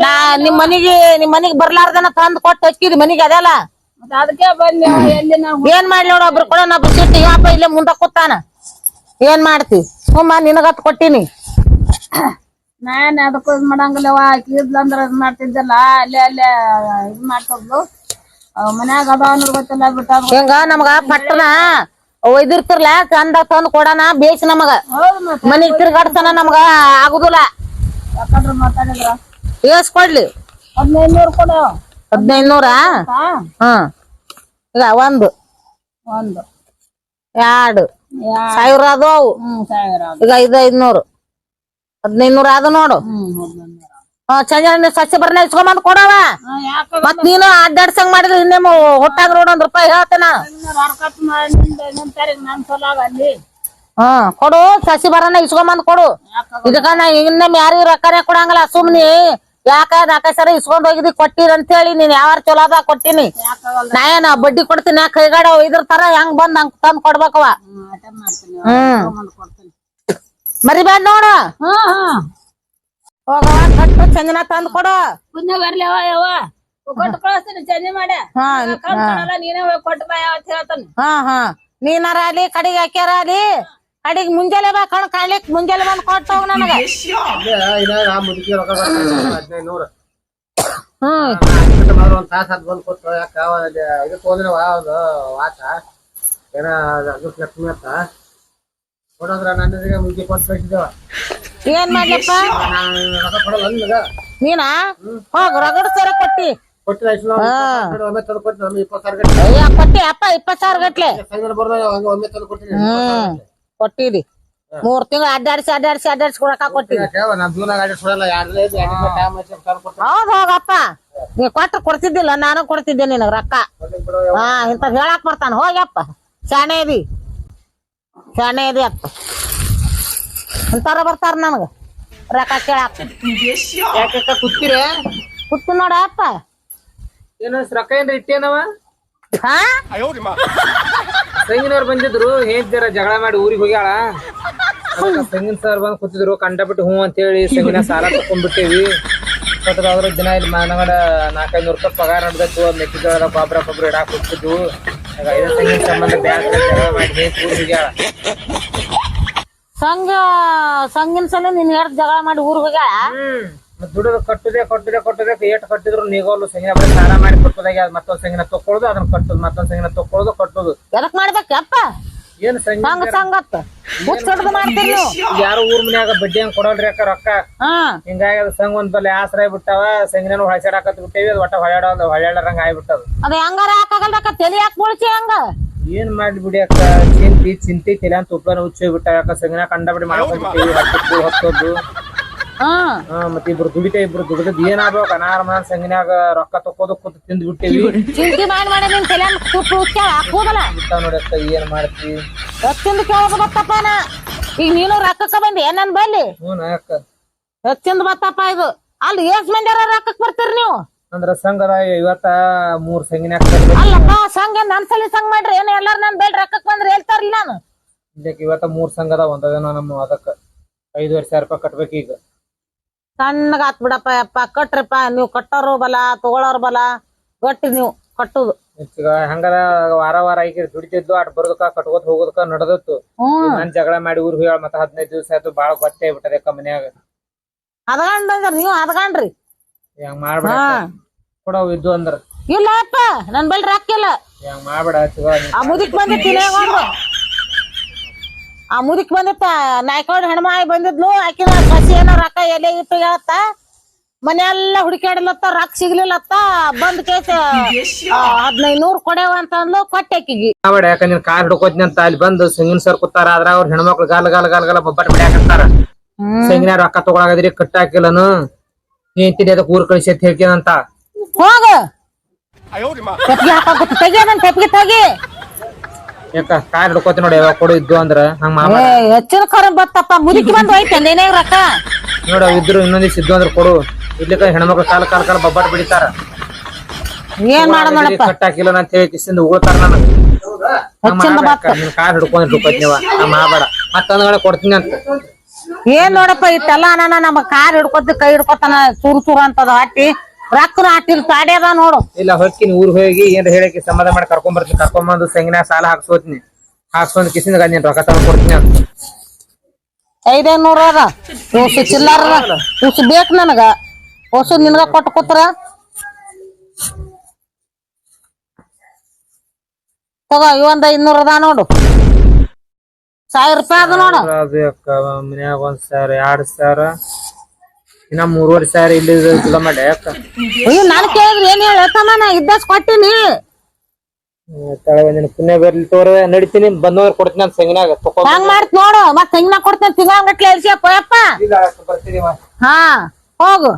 Speaker 1: ನಾ ನಿಮ್ ಮನಿಗೆ ನಿಮ್ ಮನಿಗ್ ಬರ್ಲಾರ್ದನ ತಂದ್ ಕೊಟ್ಟು ಹಚ್ಕಿದ್ ಮನಿಗೆ ಅದೆಲ್ಲ.
Speaker 4: ಬಂದ್
Speaker 1: ಏನ್ ಮಾಡ್ಲಿ ನೋಡ ಒಬ್ರು ಕೂಡ ಒಬ್ರು ಬಿಸಿಟ್ಟು ಯಾಪ ಇಲ್ಲೇ ಮುಂದ ಕೂತಾನ. ಏನ್ ಮಾಡ್ತಿ? ಸುಮ್ಮ ನಿನಗತ್ ಕೊಟ್ಟಿನಿ.
Speaker 4: ನಾನ್ ಅದಕ್ಕೂ ಇದ್ ಮಾಡಂಗಿಲ್ಲವ ಇದ್ಲಂದ್ರ ಇದ್ ಮಾಡ್ತಿದ್ದಲ್ಲ ಅಲ್ಲೇ ಅಲ್ಲೇ ಇದ್ ಮಾಡ್ತಿದ್ಲು. ಮನ್ಯಾಗ ಅದ ಅನ್ನೋದ್ ಗೊತ್ತಿಲ್ಲ ಬಿಟ್ಟ
Speaker 1: ಹಿಂಗ ನಮಗ ಪಟ್ಟಣ ಒಯ್ದಿರ್ತಿರ್ಲ ಚಂದ ತಂದ್ ಕೊಡಣ ಬೇಸ್ ನಮಗ. ಮನಿ ತಿರ್ಗಾಡ್ತಾನ ನಮ್ಗ ಆಗುದಿಲ್ಲ.
Speaker 4: ಯಾಕಂದ್ರ ಮಾತಾಡಿದ್ರ?
Speaker 1: ಏಸ್ ಕೊಡ್ಲಿ
Speaker 4: ಕೊಡು
Speaker 1: ಹದಿನೈದು ನೂರ
Speaker 4: ಹಾ.
Speaker 1: ಹ್ಮ್ ಈಗ ಒಂದು.
Speaker 4: ಒಂದು.
Speaker 1: ಎರಡು. ಸಾವಿರ ಅದು ಈಗ ಐದ್ ಐದ್ನೂರು. ಹದಿನೈದು ನೂರ ಅದು ನೋಡು ಚಂದ್ರ ಸಸ್ಯ ಬರ್ನ ಇಸ್ಕೊಂಬಂದ್ ಕೊಡವ. ಮತ್ ನೀನು ಅಡ್ಡಾಡ್ಸಂಗ್ ಮಾಡಿದ್ರೆ ಇನ್ನೇ ಹೊಟ್ಟಾಗ ರೋಡ್ ಒಂದ್ ರೂಪಾಯಿ ಹೇಳ್ತೇನ. ಹಾ ಕೊಡು ಸಸಿ ಬರನ ಇಸ್ಕೊಂಬಂದ್ ಕೊಡು. ಇದಕ್ಕ ನಾ ಇನ್ನೊಮ್ಮೆ ಯಾರಿಗೂ ರೊಕ್ಕನೇ ಕೊಡಂಗಿಲ್ಲ ಸುಮ್ನಿ ಯಾಕ ನಾಲ್ಕೈದು ಸರ ಇಸ್ಕೊಂಡ್ ಹೋಗಿದಿ ಕೊಟ್ಟಿರ ಅಂತ ಹೇಳಿ ನೀನ್ ಯಾವಾರ ಚಲೋ ಅದ ಕೊಟ್ಟಿನಿ. ನಾ ಏನ ಬಡ್ಡಿ ಕೊಡ್ತೀನಿ ಯಾಕೆ ಕೈಗಾಡ ಇದ್ರ ತರ ಹೆಂಗ್ ಬಂದ್ ಹಂಗ್ ತಂದ್ ಕೊಡ್ಬೇಕವ
Speaker 4: ಹ್ಮ್ ಅಟೆಂಡ್ ಮಾಡ್ತೀನಿ
Speaker 1: ಹ್ಮ್
Speaker 4: ತಗೊಂಡ್ ಕೊಡ್ತೀನಿ
Speaker 1: ಮರಿಬೇಡ ನೋಡು.
Speaker 4: ಹಾ ಹಾ.
Speaker 1: ಹೋಗವ ಕಟ್ಟು ಚಂದನ ತಂದ್ ಕೊಡು.
Speaker 4: ಪುಣ್ಯ ಬರ್ಲಿ ಅವ ಯಾವ ಕೊಟ್ಟು ಕಳಿಸ್ತೀನಿ ಚಂದ ಮಾಡ.
Speaker 1: ಹಾ
Speaker 4: ಕಳ್ಕೊಳಲ್ಲ ನೀನೇ ಹೋಗಿ ಕೊಟ್ಟು ಬಾ ಅಂತ ಹೇಳ್ತಾನೆ.
Speaker 1: ಹಾ ಹಾ. ನೀನಾರ ಅಲ್ಲಿ ಕಡಿಗೆ ಹಾಕ್ಯಾರ ಅಲ್ಲಿ ಕಡಿಗೆ ಮುಂಜಾನೆ ಬಾ ಕಣ್ ಕಾಣ್ಲಿಕ್ ಮುಂಜಾನೆ ಬಂದ್ ಕೊಟ್ಟು ಹೋಗ್ ನನಗ.
Speaker 3: ಇನ್ನ ನಾ ಮುದುಕಿ ರೊಕ್ಕ ಬರ್ತಾನೆ ಹದಿನೈದು ನೂರು.
Speaker 1: ಹ್ಮ್.
Speaker 3: ಮಾತ್ರ ಒಂದ್ ತಾಸ್ ಹತ್ ಬಂದ್ ಕೊಟ್ಟು ಯಾಕ ಒಂದು ಇದು ತೊಗೊಂಡಿನವ ಒಂದು ವಾಚ ಏನ ಅದು ಲಕ್ಷ್ಮಿ ಅಂತ ಕೊಡೋದ್ರ? ನನ್ನದಿಗೆ ಮುಗಿ ಕೊಟ್ಟು ಕಳಿಸಿದೇವ
Speaker 1: ಏನ್ ಮಾಡ್ಲಪ್ಪ?
Speaker 3: ನಾನು ರೊಕ್ಕ ಕೊಡಲ್ಲ ನಿನಗ
Speaker 1: ನೀನಾ? ಹೋಗ ರಗಡ ಸರ ಕೊಟ್ಟಿ.
Speaker 3: ಕೊಟ್ಟಿಲ್ಲ ಇಷ್ಟು ಒಮ್ಮೆ ತಂದು ಇಪ್ಪತ್ತು ಸಾವಿರ ಗಂಟೆ
Speaker 1: ಅಯ್ಯ ಕೊಟ್ಟಿ ಅಪ್ಪ ಇಪ್ಪತ್ ಸಾವಿರ ಗಟ್ಲೆ.
Speaker 3: ಸಂಗಡ ಬರ್ದ ಹಂಗ ಒಮ್ಮೆ ತಂದು ಕೊಡ್ತೀನಿ
Speaker 1: ಹ್ಮ್ ಕೊಟ್ಟಿದಿ. ಮೂರ್ ತಿಂಗಳು ಅಡ್ಡಾಡ್ಸಿ ಅಡ್ಡಾಡ್ಸಿ ಅಡ್ಡಾಡ್ಸಿ
Speaker 3: ಕೊಡಕ ಸುಡಲ್ಲ ಯಾರೇ ಟೈಮ್ ಐತಿ ತಂದು ಕೊಡ್ತೀನಿ.
Speaker 1: ಹೌದ್ ಹೋಗಪ್ಪ ನೀ ಕೊಟ್ಟು ಕೊಡ್ತಿದ್ದಿಲ್ಲ ನಾನು ಕೊಡ್ತಿದ್ದೆ ನಿನಗೆ ರೊಕ್ಕ. ಹಾ ಇಂತ ಹೇಳಕ್ ಬರ್ತಾನ ಹೋಗ್ಯಪ್ಪ ಶಾಣೆ ಇದಿ. ಶಾಣೆ ಇದೆ ಅಪ್ಪ. ಅಂತಾರ ಬರ್ತಾರ ನನಗ. ರೊಕ್ಕ ಕೇಳಾಕ
Speaker 5: ಯಾಕೆ ಕೂತ್ತೀರ
Speaker 1: ಕುತ್ತು ನೋಡ ಅಪ್ಪ.
Speaker 5: ಏನೋ ರೊಕ್ಕ ಏನ್ರ ಇಟ್ಟೇನವ?
Speaker 1: ಹಾ?
Speaker 5: ಸಂಗಿನವ್ರು ಬಂದಿದ್ರು ಹೇಳ್ತಾರ ಜಗಳ ಮಾಡಿ ಊರಿಗೆ ಹೋಗ್ಯಾಳ? ಅದಕ್ಕ ಸಂಗಿನ ಸರ್ ಬಂದ್ ಕೂತಿದ್ರು ಕಂಡಬಿಟ್ಟು ಹ್ಞೂ ಅಂತೇಳಿ ಸಂಗಿನ ಸಾಲ ತಕೊಂಡ್ಬಿಟ್ಟೇವಿ. ಅದ್ರ ದಿನ ಇಲ್ಲಿ ಮನಗಡ ನಾಲ್ಕೈನೂರು ರೂಪಾಯಿ ಪಗಾರ ನಡೆದತ್ತು ಮೆಕ್ಕೆಜೋಳದ ಗೊಬ್ಬರ ಗೊಬ್ಬರ ಇಡಾಕ್ ಹೋಗ್ತಿದ್ವು. ಐದು ಸಂಬಂಧ ಮಾಡಿ ಹೋಗ್ಯಾಳ
Speaker 1: ಸಂಘ ಸಂಗಿನ ಸಲ ನೀನ್ ಹೇಳ್ ಜಗಳ ಮಾಡಿ ಊರ್ ಹೋಗ್ಯಾಳ?
Speaker 5: ಹ್ಮ್. ಮತ್ತ್ ದುಡಿದು ಕಟ್ಟುದೆ ಕಟ್ಟುದೆ ಕಟ್ಟುದೆ ಏಟ್ ಕಟ್ಟಿದ್ರು ನೀಗೋಲು ಸಂಗಿನ ಬರೀ ಸಾಲ ಮಾಡಿ ಕಟ್ಟುದಾಗ ಮತ್ತೊಂದ್ ಸಂಗಿನ ತಕೊಳ್ಳೋದು ಅದನ್ನ ಕಟ್ಟುದು ಮತ್ತೊಂದ್ ಸಂಗಿನ ತಕೊಳ್ಳೋದು ಕಟ್ಟೋದು.
Speaker 1: ಎದಕ್ ಮಾಡ್ಬೇಕಪ್ಪ
Speaker 5: ಏನ್
Speaker 1: ಸಂಘ ಮಾಡ್ತೀರಿ ನೀವು?
Speaker 5: ಯಾರು ಊರ್ ಮನ್ಯಾಗ ಬಡ್ಡಿ ಹಂಗ ಕೊಡಲ್ರಿ ಅಕ್ಕ ರೊಕ್ಕ?
Speaker 1: ಹಾ.
Speaker 5: ಹಿಂಗಾಗಿ ಅದು ಸಂಘ ಒಂದ್ ಬಲ್ಲಿ ಆಸರ ಬಿಟ್ಟಾವ ಸಂಗಿನ ಹೊಳಸಾಡಕತ್ ಬಿಟ್ಟೇವಿ ಅದು ಒಟ್ಟ ಹೊಳ್ಯಾಡ ಹೊಳ್ಯಾಡರಂಗ ಆಗ್ಬಿಟ್ಟದ.
Speaker 1: ಅದ ಹೆಂಗಾರ ಹಾಕಲ್ ತೆಲಿ ಯಾಕೆ ಮುಳ್ಚಿ ಹಂಗ?
Speaker 5: ಏನ್ ಮಾಡ್ಲಿ ಬಿಡಿ ಅಕ್ಕ? ಚಿಂತಿ ಚಿಂತಿ ತಲೆ ಅಂತ ಉಪ್ಪನ ಹುಚ್ಚಿ ಬಿಟ್ಟಾವ ಅಕ್ಕ ಕಂಡ ಕಂಡಬಿಡಿ ಮಾಡ್ಕೊಂಡ್ಬಿಟ್ಟೇವಿ ಹತ್ತದ್ದು ಹತ್ತದ್ದು.
Speaker 1: ಹಾ.
Speaker 5: ಹಾ ಮತ್ ಇಬ್ರು ದುಡಿತೇ ಇಬ್ರು ದುಡಿದ್ ಏನಾದ್ರು ಆಗ್ಬೇಕು ಅನಾರ ಮನ ಸಂಗಿನ್ಯಾಗ ರೊಕ್ಕ ತಕ್ಕೋದು ಕೂತ್ ತಿಂದ್ ಬಿಟ್ಟಿವಿ
Speaker 1: ಚಿಂತೆ ಮಾಡಿ ಮಾಡಿ ನಿನ್ ತಲೆ ತುಪ್ಪ ಉಚ್ಚಾಳ ಹಾಕುದಲ್ಲ
Speaker 5: ಬಿಟ್ಟಾವ ನೋಡಿ ಅಕ್ಕ ಏನ್ ಮಾಡ್ತಿ?
Speaker 1: ಹೆಚ್ಚಿಂದ ಕೇಳೋದು ಬತ್ತಪ್ಪ ನಾ. ಈಗ ನೀನು ರೊಕ್ಕಕ್ಕ ಬಂದಿ? ನನ್ ಬಲ್ಲಿ?
Speaker 5: ಹ್ಞೂ ಅಕ್ಕ.
Speaker 1: ಹೆಚ್ಚಿಂದ ಬತ್ತಪ್ಪ ಇದು. ಅಲ್ಲಿ ಎಷ್ಟ್ ಮಂದಿ ರೊಕ್ಕಕ್ ಬರ್ತೀರಿ ನೀವು?
Speaker 5: ಅಂದ್ರ ಸಂಘದ ಇವತ್ತ ಮೂರ್ ಸಂಗಿನ್ಯಾಗ
Speaker 1: ಅಲ್ಲಪ್ಪ ಸಂಘ ನನ್ ಸಲ ಸಂಘ ಮಾಡ್ರಿ. ಏನ್ ಎಲ್ಲಾರು ನನ್ ಬೇಡ ರೊಕ್ಕಕ್ ಬಂದ್ರೆ ಹೇಳ್ತಾರಲ್ಲ ನಾನು.
Speaker 5: ಇದಕ್ಕೆ ಇವತ್ತ ಮೂರ್ ಸಂಘ ಅದಾವ ಒಂದದೇನೋ ನಮ್ಮ ಅದಕ್ಕ. ಐದುವರೆ ಸಾವಿರ ರೂಪಾಯಿ ಕಟ್ಬೇಕು ಈಗ.
Speaker 1: ಸಣ್ಣಗ ಆತ್ ಬಿಡಪ್ಪ ಯಪ್ಪ. ಕಟ್ರಿಪ್ಪ ನೀವು ಕಟ್ಟೋರು ಬಲ ತಗೊಳೋರ್ ಬಲ ಗಟ್ಟಿ ನೀವು ಕಟ್ಟುದು.
Speaker 5: ಈಗ ಹಂಗಾರ ವಾರ ವಾರ ಐಕಿ ದುಡಿತಿದ್ದು ಅಟ್ ಬರ್ದಕ್ಕ ಕಟ್ಕೋತ ಹೋಗೋದಕ್ಕ ನಡದತ್ತು. ನನ್ ಜಗಳ ಮಾಡಿ ಊರ್ ಹೋಗ್ಯಾಳ ಮತ್ತ ಹದಿನೈದು ದಿವಸ ಆಯ್ತು ಬಾಳ ಗೊತ್ತೇ ಆಗ್ಬಿಟ್ಟದೆ ಅಕ್ಕ ಮನ್ಯಾಗ.
Speaker 1: ಅಂದ್ರ ನೀವು ಹದ್ಗಂಡ್ರಿ.
Speaker 5: ಹೆಂಗ್ ಮಾಡ್ಬೇಡ ಕೊಡವ್ ಇದ್ದು ಅಂದ್ರ.
Speaker 1: ಇಲ್ಲಪ್ಪ ನನ್ ಬಲ್ ರಾಕಿಲ್ಲ
Speaker 5: ಹೆಂಗ್ ಮಾಡ್ಬೇಡ
Speaker 1: ಆ ಮುದಿಕ್ ಬಂದಿತ್ತು ಆ ಮುದಕ್ ಬಂದಿತ್ತ ನಾಯ್ಕೋಡ್ ಹೆಣ್ಮಾಯಿ ಬಂದಿದ್ಲು ಆಕಿನ ಸಸಿ ಏನೋ ರೊಕ್ಕ ಎಲೆ ಇಟ್ಟು ಹೇಳತ್ತ ಮನೆಯೆಲ್ಲ ಹುಡುಕಾಡ್ಲತ್ತ ರೊಕ್ಕ ಸಿಗ್ಲಿಲ್ಲತ್ತ ಬಂದ್ ಕೇಸ ಹದಿನೈದು ನೂರ್ ಕೊಡೇವ ಅಂತ ಅಂದ್ಲು ಕೊಟ್ಟೆ ಆಕಿಗಿ.
Speaker 5: ಮಾಡ್ಬೇಡ ಯಾಕ ನೀನ್ ಕಾಲ್ ಹಿಡ್ಕೋತೀನಿ ಅಂತ ಅಲ್ಲಿ ಬಂದು ಸಂಗಿನ ಸರ್ ಕೂತಾರ ಆದ್ರ ಅವ್ರ ಹೆಣ್ಮಕ್ಳು ಗಾಲ ಗಾಲ ಗಾಲ ಗಾಲ ಬೊಬ್ಬಟ್ ಬಿಡ್ಯಾಕಂತಾರ ಸಂಗಿನ ರೊಕ್ಕ ತಗೊಳಗದ್ರಿ ಕಟ್ಟಾಕಿಲ್ಲನು ನೀಂತೀನಿ ಅದಕ್ಕೆ ಊರ್ ಕಳಿಸಿ ಅಂತ ಹೇಳ್ಕೇನಂತ
Speaker 1: ಹೋಗ. ತೆಪ್ಗೆ ತೆಗಿ.
Speaker 5: ಯಾಕ ಕಾರ್ ಹಿಡ್ಕೋತೀನಿ ನೋಡಿ ಯಾವಾಗ ಕೊಡು ಇದ್ದು ಅಂದ್ರ. ಹಂಗ
Speaker 1: ಏ
Speaker 5: ಮಾಡ್ಬೇಡ
Speaker 1: ಹೆಚ್ಚಿನ ಕರ ಬತ್ತಪ್ಪ ಮುದುಕಿ ಬಂದು ಹೋಯ್ತ ನೀನೇ ರೊಕ್ಕ?
Speaker 5: ನೋಡ ಇದ್ರು ಇನ್ನೊಂದ್ ದಿವ್ಸ ಇದ್ದು ಅಂದ್ರ ಕೊಡು. ಇಲ್ಲಿಕ ಹೆಣ್ಮಕ್ಳು ಕಾಲ ಕಾಲ ಕಾಲ ಬಬ್ಬಾಟ್ ಬಿಡಿತಾರ.
Speaker 1: ಏನ್ ಮಾಡ ನೋಡಪ್ಪ.
Speaker 5: ಕಟ್ಟಾಕಿಲ್ಲ ಅಂತ ಹೇಳಿ ಕಿಸಿಂದ ಉಗುಳ್ತಾರ ನನಗ
Speaker 1: ಹೆಚ್ಚಿಂದ ಬತ್ತ.
Speaker 5: ನಿನ್ ಕಾಲ್ ಹಿಡ್ಕೊಂಡ್ ಹಿಡ್ಕೋತೀವ ನಾ ಮಾಡ್ಬೇಡ ಮತ್ತ ಅಂದ್ಗಳ ಕೊಡ್ತೀನಿ ಅಂತ.
Speaker 1: ಏನ್ ನೋಡಪ್ಪ ಇಟ್ಟೆಲ್ಲ ಅಣ್ಣ ನಮ್ಮ ಕಾರ್ ಹಿಡ್ಕೊತ ಕೈ ಹಿಡ್ಕೊತಾನ ಚೂರ್ ಚೂರ್ ಅಂತದ ಹಟ್ಟಿ ರೊಕ್ಕನ ಹಟ್ಟಿಲ್ ಅದ ನೋಡು.
Speaker 5: ಇಲ್ಲ ಹೊಕ್ಕಿನಿ ಊರ್ ಹೋಗಿ ಏನ್ ಹೇಳಕ್ಕೆ ಸಮಾಧಾನ ಮಾಡಿ ಕರ್ಕೊಂಡ್ ಬರ್ತೀನಿ. ಕರ್ಕೊಂಡ್ ಬಂದು ಸಂಗಿನ ಸಾಲ ಹಾಕ್ಸೋತೀನಿ ಹಾಕ್ಸ್ಕೊಂಡ್ ಕಿಸಿನ ನೀನ್ ರೊಕ್ಕ ತಗೊಂಡ್ ಕೊಡ್ತೀನಿ ಅಂತ
Speaker 1: ಐದೈದ್ ನೂರ ಅದ ಇವ್ಸು ಚಿಲ್ಲರ ಇವ್ಸು ಬೇಕ್ ನನಗ. ಹೊಸು ನಿನ್ಗ ಕೊಟ್ಟು ಕೂತ್ರ? ತಗೋ ಇವಂದ ಐದ್ನೂರ್ ಅದ ನೋಡು. ಸಾವಿರ ರೂಪಾಯಿ ಅದ ನೋಡು.
Speaker 5: ಮನ್ಯಾಗ ಒಂದ್ ಸಾವಿರ ಎರಡ್ ಸಾವಿರ. ಇನ್ನ ಮೂರುವರೆ ಸಾವಿರ ಇಲ್ಲಿ ಚಲೋ ಮಾಡಿ ಅಕ್ಕ
Speaker 1: ಅಯ್ಯೋ ನಾನು ಕೇಳಿದ್ರಿ ಏನ್ ಹೇಳ? ನಾ ಇದ್ದಸ್ ಕೊಟ್ಟಿನಿ.
Speaker 5: ತಳಗ ಪುಣ್ಯ ಬರ್ಲಿ ತೋರ ನಡಿತೀನಿ ಬಂದವ್ರು ಕೊಡ್ತೀನಿ ಅಂತ ಸಂಗಿನಾಗ ತಕೊಂಡ್
Speaker 1: ಹಂಗ್ ಮಾಡ್ತ ನೋಡು ಮತ್ತೆ ತೆಂಗಿನ ಕೊಡ್ತೀನಿ ತಿಂಗಳಂಗಟ್ಲೆ ಎಲ್ಸಿ ಪೋಯಪ್ಪ
Speaker 5: ಇಲ್ಲ ಬರ್ತೀನಿ
Speaker 1: ಹಾ ಹೋಗು.